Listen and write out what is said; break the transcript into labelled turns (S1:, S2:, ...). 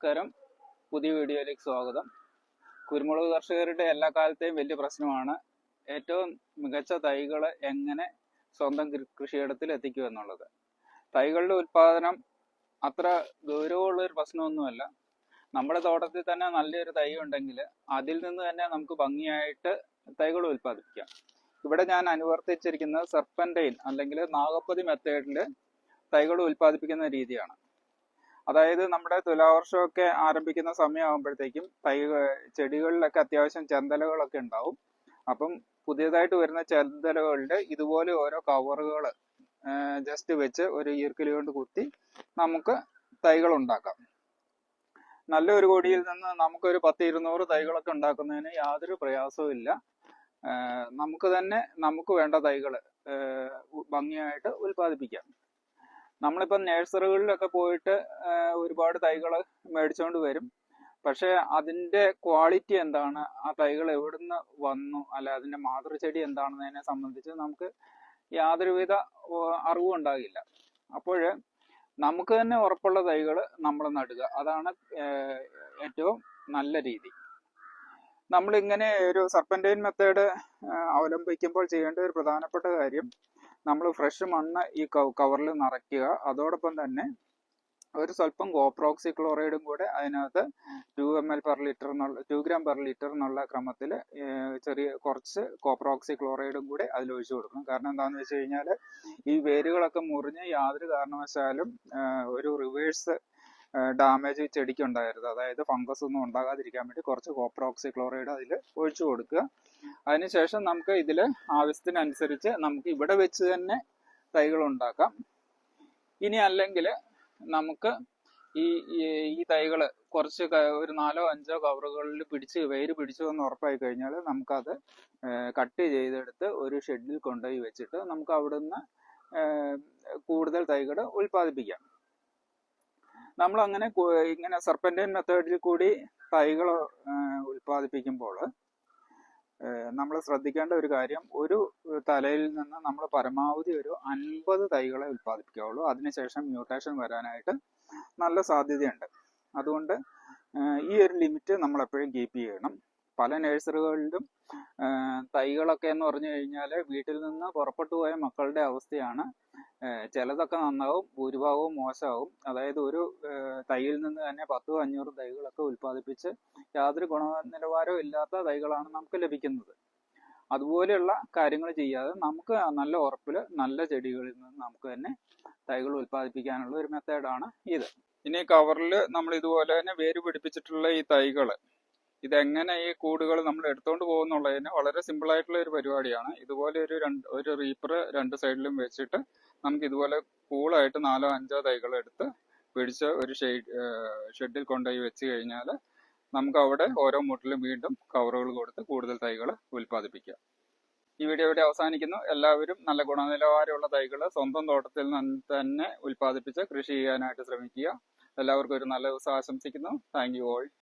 S1: നമസ്കാരം. പുതിയ വീഡിയോയിലേക്ക് സ്വാഗതം. കുരുമുളക് കർഷകരുടെ എല്ലാ കാലത്തെയും വലിയ പ്രശ്നമാണ്. ഏറ്റവും മികച്ച തൈകൾ എങ്ങനെ സ്വന്തം കൃഷിയിടത്തിൽ എത്തിക്കുക എന്നുള്ളത്. തൈകളുടെ ഉൽപാദനം അത്ര ഗൗരവമുള്ള ഒരു പ്രശ്നമൊന്നുമല്ല. നമ്മുടെ തോട്ടത്തിൽ തന്നെ നല്ലൊരു തൈ ഉണ്ടെങ്കിൽ അതിൽ നിന്ന് തന്നെ നമുക്ക് ഭംഗിയായിട്ട് തൈകൾ ഉൽപ്പാദിപ്പിക്കാം. ഇവിടെ ഞാൻ അനുവർത്തിച്ചിരിക്കുന്നത് സർപ്പന്റൈൻ അല്ലെങ്കിൽ നാഗപ്പതി മെത്തേഡിൽ തൈകൾ ഉൽപ്പാദിപ്പിക്കുന്ന രീതിയാണ്. അതായത് നമ്മുടെ തുലാവർഷമൊക്കെ ആരംഭിക്കുന്ന സമയമാകുമ്പോഴത്തേക്കും തൈ ചെടികളിലൊക്കെ അത്യാവശ്യം ചെന്തലകളൊക്കെ ഉണ്ടാവും. അപ്പം പുതിയതായിട്ട് വരുന്ന ചെന്തലകളുടെ ഇതുപോലെ ഓരോ കവറുകൾ ജസ്റ്റ് വെച്ച് ഒരു ഈർക്കിലി കൊണ്ട് കുത്തി നമുക്ക് തൈകൾ ഉണ്ടാക്കാം. നല്ല ഒരു കൊടിയിൽ നിന്ന് നമുക്കൊരു പത്ത് ഇരുന്നൂറ് തൈകളൊക്കെ ഉണ്ടാക്കുന്നതിന് യാതൊരു പ്രയാസവും ഇല്ല. നമുക്ക് തന്നെ നമുക്ക് വേണ്ട തൈകൾ ഭംഗിയായിട്ട് ഉൽപ്പാദിപ്പിക്കാം. നമ്മളിപ്പം നഴ്സറികളിലൊക്കെ പോയിട്ട് ഒരുപാട് തൈകൾ മേടിച്ചുകൊണ്ട് വരും. പക്ഷെ അതിന്റെ ക്വാളിറ്റി എന്താണ്? ആ തൈകൾ എവിടുന്ന് വന്നു? അല്ല അതിന്റെ മാതൃചെടി എന്താണെന്നതിനെ സംബന്ധിച്ച് നമുക്ക് യാതൊരുവിധ അറിവും ഉണ്ടാകില്ല. അപ്പോൾ നമുക്ക് തന്നെ ഉറപ്പുള്ള തൈകൾ നമ്മൾ നടുക. അതാണ് ഏറ്റവും നല്ല രീതി. നമ്മൾ ഇങ്ങനെ ഒരു സർപ്പന്റൈൻ മെത്തേഡ് അവലംബിക്കുമ്പോൾ ചെയ്യേണ്ട ഒരു പ്രധാനപ്പെട്ട കാര്യം നമ്മൾ ഫ്രഷ് മണ്ണ് ഈ കവറിൽ നിറയ്ക്കുക. അതോടൊപ്പം തന്നെ ഒരു സ്വല്പം കോപ്രോക്സി ക്ലോറൈഡും കൂടെ അതിനകത്ത് two M L per litre എന്നുള്ള ടു ഗ്രാം പെർ ലിറ്റർ എന്നുള്ള ക്രമത്തിൽ ചെറിയ കുറച്ച് കോപ്രോക്സി ക്ലോറൈഡും കൂടെ അതിൽ ഒഴിച്ചു കൊടുക്കണം. കാരണം എന്താണെന്ന് വെച്ച് കഴിഞ്ഞാൽ ഈ വേരുകളൊക്കെ മുറിഞ്ഞ് യാതൊരു കാരണവശാലും ഒരു റിവേഴ്സ് ഡാമേജ് ചെടിക്ക് ഉണ്ടാകരുത് അതായത് ഫംഗസ് ഒന്നും ഉണ്ടാകാതിരിക്കാൻ വേണ്ടി കുറച്ച് കോപ്രോക്സി ക്ലോറൈഡ് അതിൽ ഒഴിച്ചു കൊടുക്കുക. അതിനുശേഷം നമുക്ക് ഇതിൽ ആവശ്യത്തിനനുസരിച്ച് നമുക്ക് ഇവിടെ വെച്ച് തന്നെ തൈകൾ ഉണ്ടാക്കാം. ഇനി അല്ലെങ്കിൽ നമുക്ക് ഈ ഈ- ഈ തൈകൾ കുറച്ച് ഒരു നാലോ അഞ്ചോ കവറുകളിൽ പിടിച്ച് വേര് പിടിച്ചു എന്ന് ഉറപ്പായി കഴിഞ്ഞാൽ നമുക്കത് കട്ട് ചെയ്തെടുത്ത് ഒരു ഷെഡിൽ കൊണ്ടുപോയി വെച്ചിട്ട് നമുക്ക് അവിടുന്ന് കൂടുതൽ തൈകൾ ഉൽപ്പാദിപ്പിക്കാം. നമ്മൾ അങ്ങനെ ഇങ്ങനെ സർപ്പന്റൈൻ മെത്തേഡിൽ കൂടി തൈകൾ ഉൽപ്പാദിപ്പിക്കുമ്പോൾ നമ്മൾ ശ്രദ്ധിക്കേണ്ട ഒരു കാര്യം ഒരു തലയിൽ നിന്ന് നമ്മൾ പരമാവധി ഒരു അൻപത് തൈകളെ ഉൽപ്പാദിപ്പിക്കുകയുള്ളൂ. അതിനുശേഷം മ്യൂട്ടേഷൻ വരാനായിട്ട് നല്ല സാധ്യതയുണ്ട്. അതുകൊണ്ട് ഈ ഒരു ലിമിറ്റ് നമ്മൾ എപ്പോഴും കീപ്പ് ചെയ്യണം. പല നഴ്സറികളിലും തൈകളൊക്കെ എന്ന് പറഞ്ഞു കഴിഞ്ഞാൽ വീട്ടിൽ നിന്ന് പുറപ്പെട്ടു പോയ മക്കളുടെ അവസ്ഥയാണ് ചിലതൊക്കെ നന്നാവും ഭൂരിഭാഗവും മോശമാവും. അതായത് ഒരു തൈയിൽ നിന്ന് തന്നെ പത്തോ അഞ്ഞൂറ് തൈകളൊക്കെ ഉൽപ്പാദിപ്പിച്ച് യാതൊരു ഗുണനിലവാരവും ഇല്ലാത്ത തൈകളാണ് നമുക്ക് ലഭിക്കുന്നത്. അതുപോലെയുള്ള കാര്യങ്ങൾ ചെയ്യാതെ നമുക്ക് നല്ല ഉറപ്പിൽ നല്ല ചെടികളിൽ നിന്ന് നമുക്ക് തന്നെ തൈകൾ ഉൽപ്പാദിപ്പിക്കാനുള്ള ഒരു മെത്തേഡാണ് ഇത്. ഇനി കവറിൽ നമ്മൾ ഇതുപോലെ തന്നെ വേര് പിടിപ്പിച്ചിട്ടുള്ള ഈ തൈകൾ ഇതെങ്ങനെ ഈ കൂടുകൾ നമ്മൾ എടുത്തുകൊണ്ട് പോകുന്നുള്ളതിന് വളരെ സിമ്പിൾ ആയിട്ടുള്ള ഒരു പരിപാടിയാണ്. ഇതുപോലെ ഒരു രണ്ട് ഒരു റീപ്പർ രണ്ട് സൈഡിലും വെച്ചിട്ട് നമുക്ക് ഇതുപോലെ കൂളായിട്ട് നാലോ അഞ്ചോ തൈകൾ എടുത്ത് പിടിച്ച് ഒരു ഷെയ്ഡ് ഷെഡിൽ കൊണ്ടുപോയി വെച്ച് കഴിഞ്ഞാൽ നമുക്ക് അവിടെ ഓരോ മുട്ടിലും വീണ്ടും കവറുകൾ കൊടുത്ത് കൂടുതൽ തൈകൾ ഉൽപ്പാദിപ്പിക്കാം. ഈ വീഡിയോ ഇവിടെ അവസാനിക്കുന്നു. എല്ലാവരും നല്ല ഗുണനിലവാരമുള്ള തൈകൾ സ്വന്തം തോട്ടത്തിൽ നിന്ന് തന്നെ ഉൽപ്പാദിപ്പിച്ച് കൃഷി ചെയ്യാനായിട്ട് ശ്രമിക്കുക. എല്ലാവർക്കും ഒരു നല്ല ദിവസം ആശംസിക്കുന്നു. Thank you all